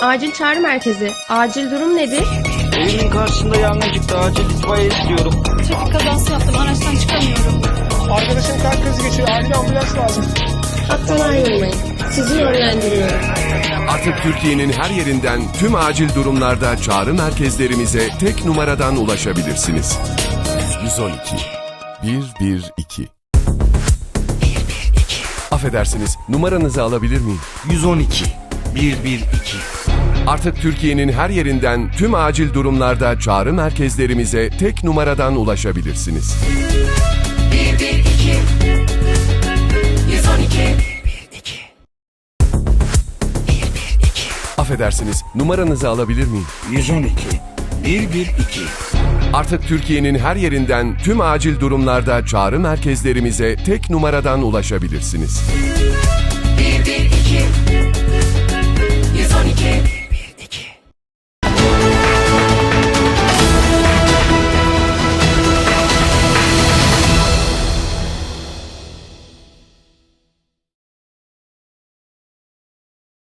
Acil çağrı merkezi. Acil durum nedir? Evimin karşısında yangın çıktı. Acil itfaiye istiyorum. Trafik kazası yaptım. Araçtan çıkamıyorum. Arkadaşım kalp krizi geçiriyor. Acil ambulans lazım. Hattan ayrılmayın. Sizi yönlendiriyorum. Artık Türkiye'nin her yerinden tüm acil durumlarda çağrı merkezlerimize tek numaradan ulaşabilirsiniz. 112 112 Affedersiniz, numaranızı alabilir miyim? 112 112 Artık Türkiye'nin her yerinden tüm acil durumlarda çağrı merkezlerimize tek numaradan ulaşabilirsiniz. 112 Affedersiniz, numaranızı alabilir miyim? 112 112 Artık Türkiye'nin her yerinden tüm acil durumlarda çağrı merkezlerimize tek numaradan ulaşabilirsiniz. 112